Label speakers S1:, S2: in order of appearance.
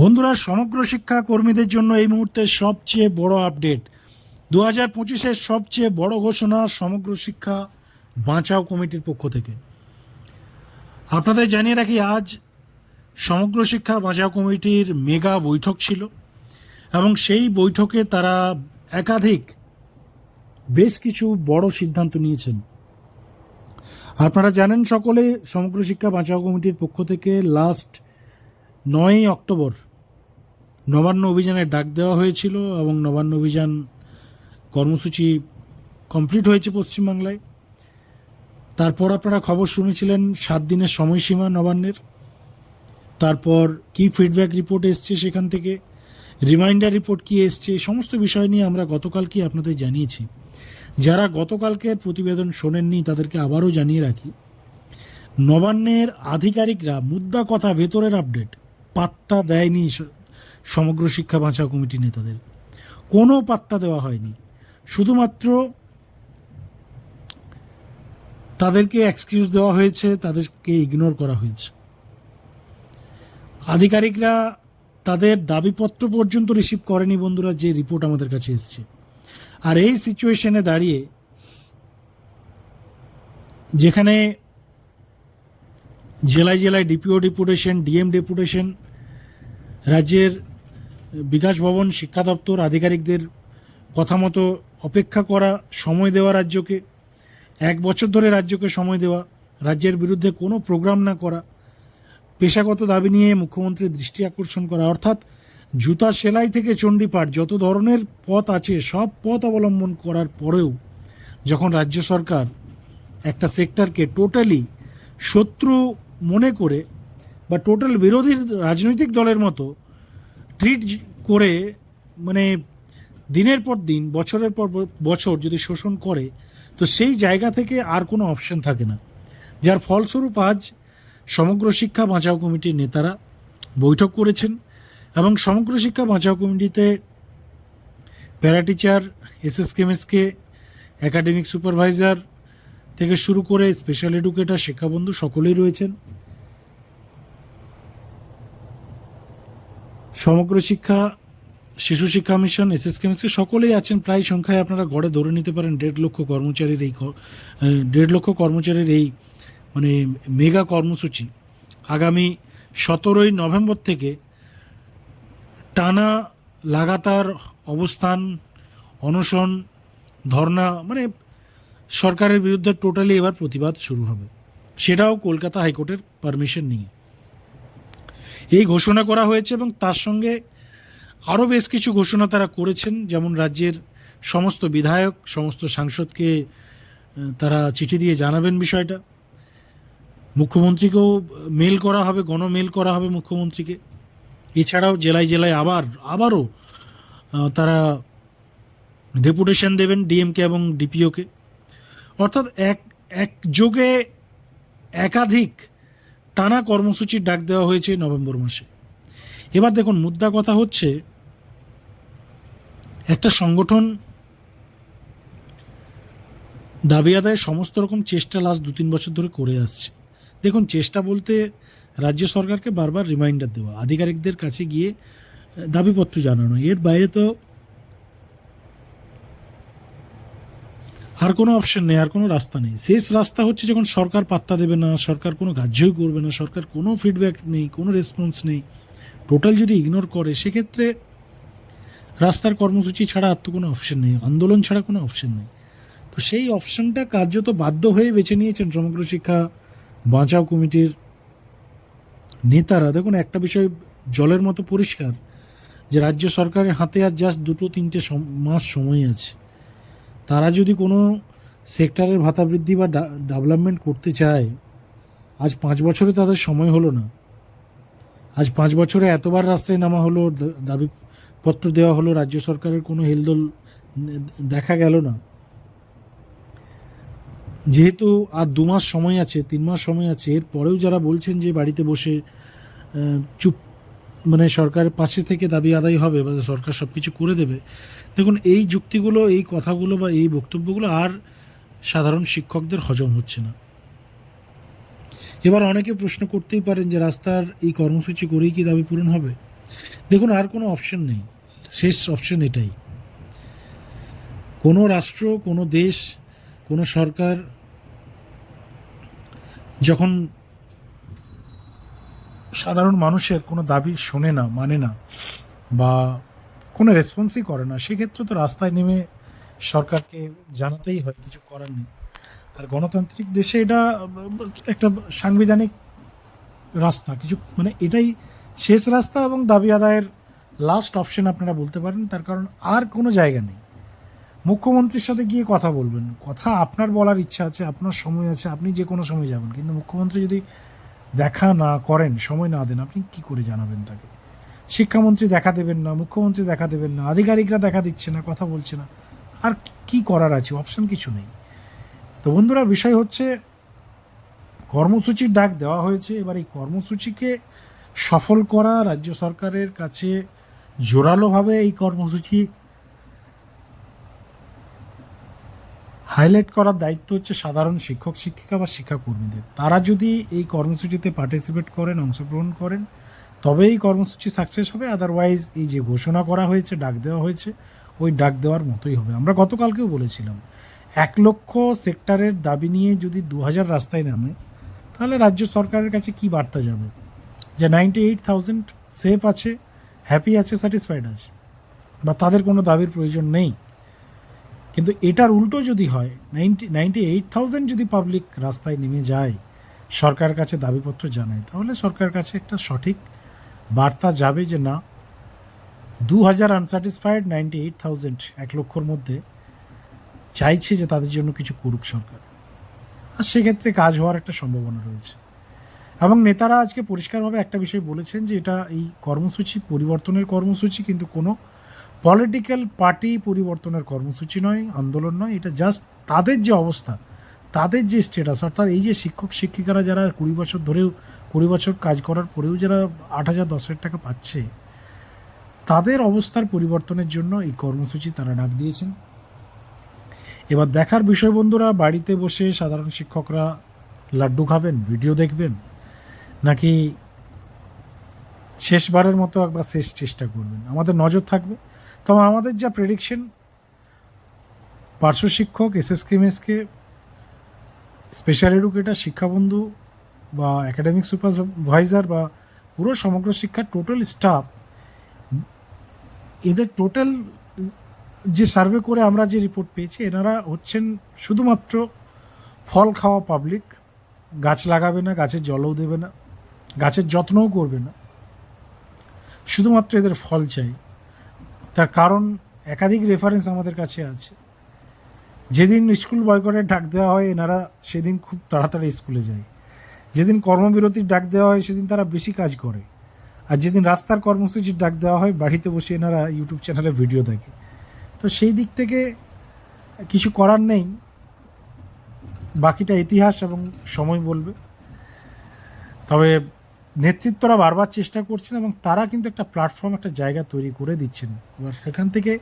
S1: বন্ধুরা, সমগ্র শিক্ষা কর্মীদের জন্য এই মুহূর্তে সবচেয়ে বড় আপডেট। দু হাজার পঁচিশের সবচেয়ে বড় ঘোষণা সমগ্র শিক্ষা বাঁচাও কমিটির পক্ষ থেকে। আপনাদের জানিয়ে রাখি, আজ সমগ্র শিক্ষা বাঁচাও কমিটির মেগা বৈঠক ছিল এবং সেই বৈঠকে তারা একাধিক বেশ কিছু বড় সিদ্ধান্ত নিয়েছেন। আপনারা জানেন, সকলে সমগ্র শিক্ষা বাঁচাও কমিটির পক্ষ থেকে লাস্ট নয়ই অক্টোবর নবান্ন অভিযানের ডাক দেওয়া হয়েছিল এবং নবান্ন অভিযান কর্মসূচি কমপ্লিট হয়েছে পশ্চিমবাংলায়। তারপর আপনারা খবর শুনেছিলেন সাত দিনের সময়সীমা নবান্নের। তারপর কি ফিডব্যাক রিপোর্ট এসছে সেখান থেকে রিমাইন্ডার রিপোর্ট কি এসছে সমস্ত বিষয় নিয়ে আমরা গতকালকে আপনাদের জানিয়েছি। যারা গতকালকের প্রতিবেদন শোনেননি তাদেরকে আবারও জানিয়ে রাখি, নবান্নের আধিকারিকরা মুদ্রা কথা ভেতরের আপডেট পাত্তা দেয়নি সমগ্র শিক্ষা বাঁচাও কমিটি নেতাদের। কোনো পাত্তা দেওয়া হয়নি। শুধুমাত্র তাদেরকে এক্সকিউজ দেওয়া হয়েছে, তাদেরকে ইগনোর করা হয়েছে। আধিকারিকরা তাদের দাবিপত্র পর্যন্ত রিসিভ করেনি বন্ধুরা, যে রিপোর্ট আমাদের কাছে এসছে। আর এই সিচুয়েশনে দাঁড়িয়ে যেখানে জেলায় জেলায় ডিপিও ডেপুটেশন ডিএম ডেপুটেশন রাজ্যের বিকাশ ভবন শিক্ষা দপ্তর আধিকারিকদের কথা মতো অপেক্ষা করা, সময় দেওয়া রাজ্যকে, এক বছর ধরে রাজ্যকে সময় দেওয়া, রাজ্যের বিরুদ্ধে কোনো প্রোগ্রাম না করা, পেশাগত দাবি নিয়ে মুখ্যমন্ত্রীর দৃষ্টি আকর্ষণ করা, অর্থাৎ জুতা সেলাই থেকে চণ্ডীপাঠ যত ধরনের পথ আছে সব পথ অবলম্বন করার পরেও যখন রাজ্য সরকার একটা সেক্টরকে টোটালি শত্রু মনে করে বা টোটাল বিরোধী রাজনৈতিক দলের মতো ট্রিট করে মানে দিনের পর দিন, বছরের পর বছর যদি শোষণ করে, তো সেই জায়গা থেকে আর কোনো অপশন থাকে না। যার ফলস্বরূপ আজ সমগ্র শিক্ষা বাঁচাও কমিটির নেতারা বৈঠক করেছেন এবং সমগ্র শিক্ষা বাঁচাও কমিটিতে প্যারা টিচার এসএস কেমএসকে একাডেমিক সুপারভাইজার থেকে শুরু করে স্পেশাল এডুকেটর শিক্ষাবন্ধু সকলেই রয়েছেন। সমগ্র শিক্ষা, শিশু শিক্ষা মিশন এস এস কেমিস্ট্রি, সকলেই আছেন। প্রায় সংখ্যায় আপনারা গড়ে ধরে নিতে পারেন দেড় লক্ষ কর্মচারীর এই দেড় লক্ষ কর্মচারীর এই মানে মেগা কর্মসূচি। আগামী সতেরোই নভেম্বর থেকে টানা লাগাতার অবস্থান, অনশন ধর্না মানে সরকারের বিরুদ্ধে টোটালি এবার প্রতিবাদ শুরু হবে। সেটাও কলকাতা হাইকোর্টের পারমিশন নিয়ে। এই ঘোষণা করা হয়েছে এবং তার সঙ্গে আরও বেশ কিছু ঘোষণা তারা করেছেন, যেমন রাজ্যের সমস্ত বিধায়ক, সমস্ত সাংসদকে তারা চিঠি দিয়ে জানাবেন বিষয়টা। মুখ্যমন্ত্রীকেও মেল করা হবে, গণমেল করা হবে মুখ্যমন্ত্রীকে। এছাড়াও জেলায় জেলায় আবার, আবারও তারা ডেপুটেশন দেবেন ডিএমকে এবং ডিপিওকে। অর্থাৎ এক একযোগে একাধিক টানা কর্মসূচির ডাক দেওয়া হয়েছে নভেম্বর মাসে। এবার দেখুন, মুদ্রা কথা হচ্ছে, একটা সংগঠন দাবি আদায়ের সমস্ত রকম চেষ্টা লাস্ট দু তিন বছর ধরে করে আসছে। দেখুন, চেষ্টা বলতে রাজ্য সরকারকে বারবার রিমাইন্ডার দেওয়া, আধিকারিকদের কাছে গিয়ে দাবিপত্র জানানো। এর বাইরে তো আর কোনো অপশন নেই, আর কোনো রাস্তা নেই। শেষ রাস্তা হচ্ছে যখন সরকার পাত্তা দেবে না, সরকার কোনো কার্যই করবে না, সরকার কোনো ফিডব্যাক নেই, কোনো রেসপন্স নেই। টোটাল যদি ইগনোর করে, সেক্ষেত্রে রাস্তার কর্মসূচি ছাড়া আর তো কোনো অপশন নেই, আন্দোলন ছাড়া কোনো অপশন নেই। তো সেই অপশনটা কার্যত বাধ্য হয়ে বেছে নিয়েছেন সমগ্র শিক্ষা বাঁচাও কমিটির নেতারা। দেখুন, একটা বিষয় জলের মতো পরিষ্কার যে রাজ্য সরকারের হাতে আর জাস্ট দুটো তিনটে মাস সময় আছে। তারা যদি কোনো সেক্টরের ভাতা বৃদ্ধি বা ডেভেলপমেন্ট করতে চায়, আজ পাঁচ বছরে তাদের সময় হলো না। আজ পাঁচ বছরে এতবার রাস্তায় নামা হলো দাবিপত্র দেওয়া হলো, রাজ্য সরকারের কোনো হেলদোল দেখা গেল না। যেহেতু আর দু মাস সময় আছে, তিন মাস সময় আছে, এরপরেও যারা বলছেন যে বাড়িতে বসে চুপ মানে সরকারের পাশে থেকে দাবি আদায় হবে বা সরকার সব কিছু করে দেবে, দেখুন এই যুক্তিগুলো, এই কথাগুলো বা এই বক্তব্যগুলো আর সাধারণ শিক্ষকদের হজম হচ্ছে না। এবার অনেকে প্রশ্ন করতেই পারেন যে রাস্তার এই কর্মসূচি করেই কি দাবি পূরণ হবে? দেখুন আর কোনো অপশন নেই, শেষ অপশন এটাই। কোনো রাষ্ট্র, কোনো দেশ, কোনো সরকার যখন সাধারণ মানুষের কোনো দাবি শোনে না মানে না, বা কোনো রেসপন্সই করে না, সেক্ষেত্রে তো রাস্তায় নেমে সরকারকে জানাতেই হয়, কিছু করার নেই। আর গণতান্ত্রিক দেশে এটা, একটা সাংবিধানিক রাস্তা, কিছু মানে এটাই শেষ রাস্তা এবং দাবি আদায়ের লাস্ট অপশন আপনারা বলতে পারেন, তার কারণ আর কোনো জায়গা নেই। মুখ্যমন্ত্রীর সাথে গিয়ে কথা বলবেন, কথা আপনার বলার ইচ্ছা আছে, আপনার সময় আছে, আপনি যে কোনো সময় যাবেন, কিন্তু মুখ্যমন্ত্রী যদি দেখা না করেন, সময় না দেন, আপনি কি করে জানাবেন তাকে? শিক্ষামন্ত্রী দেখা দেবেন না, মুখ্যমন্ত্রী দেখা দেবেন না, আধিকারিকরা দেখা দিচ্ছে না, কথা বলছে না। আর কি করার আছে? অপশন কিছু নেই। তো বন্ধুরা, বিষয় হচ্ছে, কর্মসূচির ডাক দেওয়া হয়েছে। এবার এই কর্মসূচিকে সফল করা রাজ্য সরকারের কাছে জোরালোভাবে এই কর্মসূচি হাইলাইট করার দায়িত্ব হচ্ছে সাধারণ শিক্ষক, শিক্ষিকা বা শিক্ষাকর্মীদের। তারা যদি এই কর্মসূচিতে পার্টিসিপেট করেন, অংশগ্রহণ করেন, তবে এই কর্মসূচি সাকসেস হবে। আদারওয়াইজ এই যে ঘোষণা করা হয়েছে, ডাক দেওয়া হয়েছে, ওই ডাক দেওয়ার মতোই হবে। আমরা গতকালকেও বলেছিলাম, এক লক্ষ সেক্টরের দাবি নিয়ে যদি দু হাজার রাস্তায় নামে, তাহলে রাজ্য সরকারের কাছে কি বার্তা যাবে? যে নাইনটি এইট থাউজেন্ড সেফ আছে হ্যাপি আছে স্যাটিসফাইড আছে। বা তাদের কোনো দাবির প্রয়োজন নেই। কিন্তু এটার উল্টো যদি হয় নাইনটি নাইনটি এইট থাউজেন্ড যদি পাবলিক রাস্তায় নেমে যায়, সরকারের কাছে দাবিপত্র জানায়, তাহলে সরকারের কাছে একটা সঠিক বার্তা যাবে যে না দু হাজার আনস্যাটিসফাইড নাইনটি এইট থাউজেন্ড এক লক্ষর মধ্যে চাইছে যে তাদের জন্য কিছু করুক সরকার। আর সেক্ষেত্রে কাজ হওয়ার একটা সম্ভাবনা রয়েছে। এবং নেতারা আজকে পরিষ্কারভাবে একটা বিষয় বলেছেন যে এটা এই কর্মসূচি, পরিবর্তনের কর্মসূচি, কিন্তু কোনো পলিটিক্যাল পার্টি পরিবর্তনের কর্মসূচি নয়, আন্দোলন নয়, এটা জাস্ট তাদের যে অবস্থা, তাদের যে স্টেটাস অর্থাৎ এই যে শিক্ষক শিক্ষিকারা যারা কুড়ি বছর ধরেও, কুড়ি বছর কাজ করার পরেও যারা আট হাজার দশ হাজার টাকা পাচ্ছে, তাদের অবস্থার পরিবর্তনের জন্য এই কর্মসূচি তারা ডাক দিয়েছেন। এবার দেখার বিষয় বন্ধুরা, বাড়িতে বসে সাধারণ শিক্ষকরা লাড্ডু খাবেন, ভিডিও দেখবেন, নাকি শেষবারের মতো একবার শেষ চেষ্টা করবেন? আমাদের নজর থাকবে। তবে আমাদের যা প্রেডিকশন পার্শ্ব শিক্ষক এসএসকেমএসকে স্পেশাল এডুকেটার শিক্ষাবন্ধু বা একাডেমিক সুপারভাইজার বা পুরো সমগ্র শিক্ষার টোটাল স্টাফ এদের টোটাল যে সার্ভে করে আমরা যে রিপোর্ট পেয়েছি, এনারা হচ্ছেন শুধুমাত্র ফল খাওয়া পাবলিক গাছ লাগাবে না গাছের জলও দেবে না, গাছের যত্নও করবে না। শুধুমাত্র এদের ফল চাই। তার কারণ একাধিক রেফারেন্স আমাদের কাছে আছে। যেদিন স্কুল বয়কটের ডাক দেওয়া হয়, এনারা সেদিন খুব তাড়াতাড়ি স্কুলে যায়। যেদিন কর্মবিরতির ডাক দেওয়া হয়, সেদিন তারা বেশি কাজ করে। আর যেদিন রাস্তার কর্মসূচির ডাক দেওয়া হয়, বাড়িতে বসে এনারা ইউটিউব চ্যানেলে ভিডিও দেখে। তো সেই দিক থেকে কিছু করার নেই। বাকিটা ইতিহাস এবং সময় বলবে। তবে নেতৃত্বরা বারবার চেষ্টা করছেন এবং তারা কিন্তু একটা প্ল্যাটফর্ম একটা জায়গা তৈরি করে দিচ্ছেন। এবার সেখান থেকে